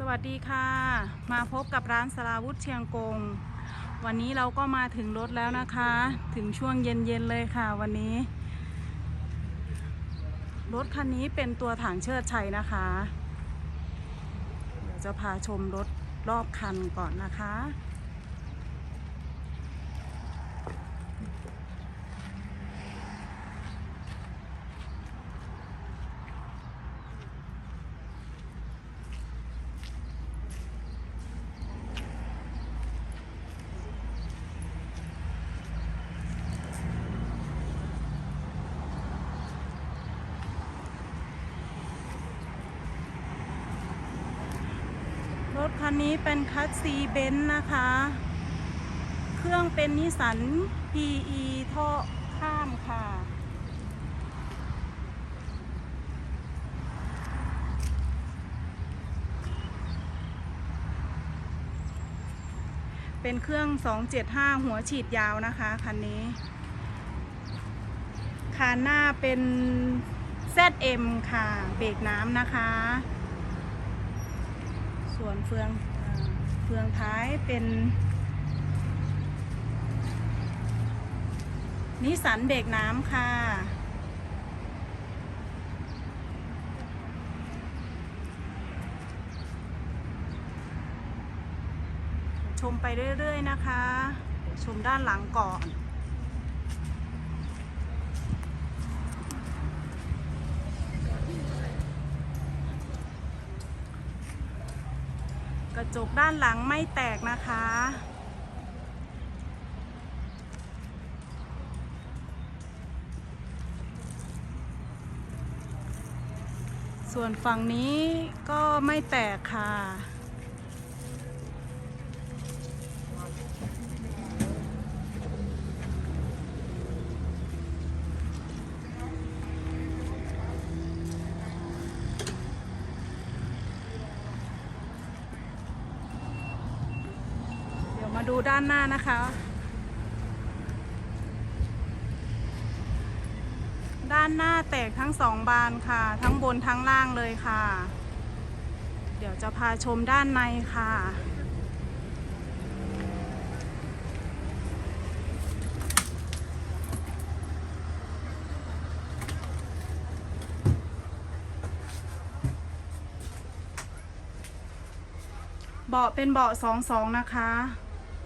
สวัสดีค่ะ มาพบกับร้านสลาวุธเชียงกง วันนี้เราก็มาถึงรถแล้วนะคะ ถึงช่วงเย็นๆเลยค่ะวันนี้ รถคันนี้เป็นตัวถังเชิดชัยนะคะ เดี๋ยวจะพาชมรถรอบคันก่อนนะคะ รถคันนี้เป็นคัสซีเบนซ์นะคะ เครื่องเป็นนิสสัน PE ท่อข้ามค่ะ เป็นเครื่อง 275 หัวฉีดยาวนะคะคันนี้ คานหน้าเป็น ZM ค่ะ เบรกน้ำนะคะ ส่วนเฟืองเฟืองท้ายเป็นนิสันเบรกน้ำค่ะ ชมไปเรื่อย ๆ นะคะ ชมด้านหลังก่อน กระจกด้านหลังไม่แตกนะคะ ส่วนฝั่งนี้ก็ไม่แตกค่ะ มาดูด้านหน้านะคะ ด้านหน้าแตกทั้งสองบานค่ะ ทั้งบนทั้งล่างเลยค่ะ เดี๋ยวจะพาชมด้านในค่ะเบาะเป็นเบาะสองสองนะคะ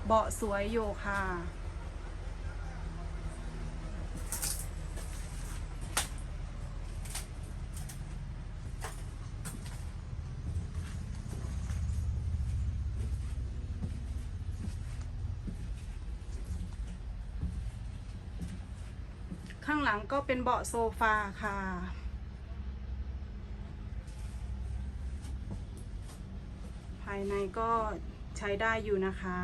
เบาะสวยอยู่ค่ะ ข้างหลังก็เป็นเบาะโซฟาค่ะภายในก็ใช้ได้อยู่นะคะ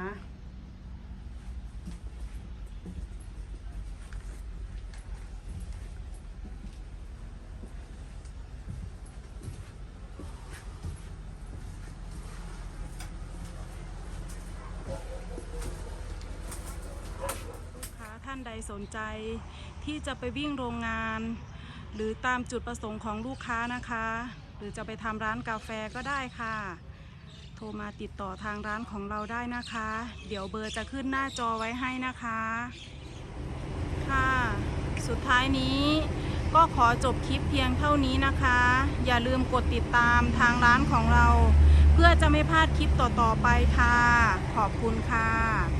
านใดสนใจ ที่จะไปวิ่งโรงงาน หรือตามจุดประสงค์ของลูกค้านะคะ หรือจะไปทำร้านกาแฟก็ได้ค่ะ โทรมาติดต่อทางร้านของเราได้นะคะ เดี๋ยวเบอร์จะขึ้นหน้าจอไว้ให้นะคะ ค่ะ สุดท้ายนี้ก็ขอจบคลิปเพียงเท่านี้นะคะ อย่าลืมกดติดตามทางร้านของเรา เพื่อจะไม่พลาดคลิปต่อๆไปค่ะ ขอบคุณค่ะ